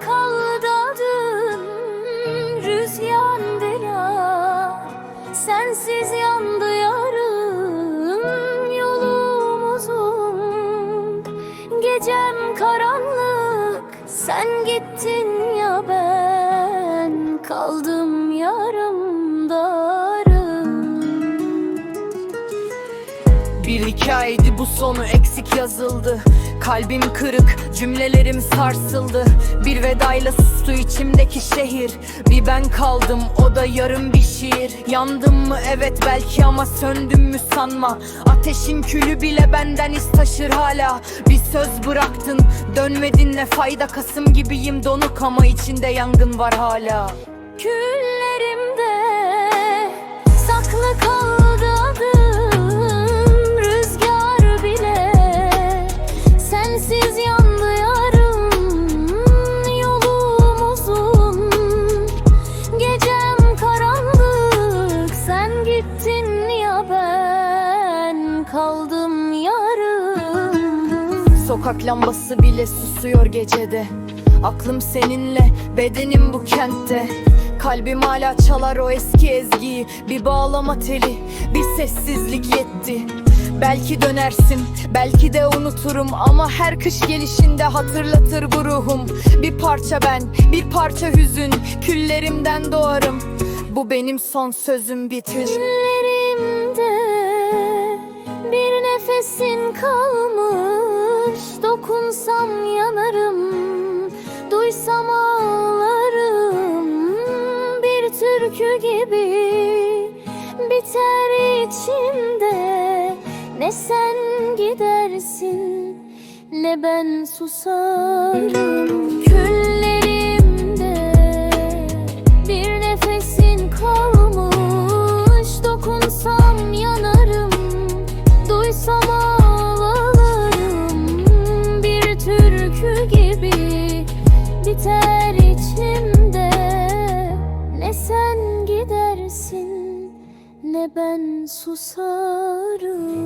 kaldadın rüzyan dila Sensiz yandı yarım yolum uzun. Gecem karanlık sen gittin ya ben. Kaldım yara Bir hikayeydi. Bu sonu eksik yazıldı. Kalbim kırık, cümlelerim sarsıldı. Bir vedayla sustu içimdeki şehir. Bir ben kaldım, o da yarım bir şiir. Yandım mı? Evet belki ama söndüm mü sanma. Ateşin külü bile benden iz taşır hala. Bir söz bıraktın, dönmedin. Ne fayda? Kasım gibiyim donuk ama içinde yangın var hala. Küllerimde yarım Yolum gecem karanlık Sen gittin ya ben kaldım yarım. Sokak lambası bile susuyor gecede. Aklım seninle, bedenim bu kentte Kalbim hala çalar o eski ezgiyi. Bir bağlama teli, bir sessizlik yetti. Belki dönersin, belki de unuturum. Ama her kış gelişinde hatırlatır bu ruhum. Bir parça ben, bir parça hüzün. Küllerimden doğarım. Bu benim son sözüm bitir. Ellerimde bir nefesin kalmış. Dokunsam yanarım, duysam ağlarım türkü gibi biter içimde. Ne sen gidersin ne ben susarım. Küllerimde bir nefesin kalmış. Dokunsam yanarım Duysam ağlarım. Bir türkü gibi Biter içimde sen gidersin Ne ben susarım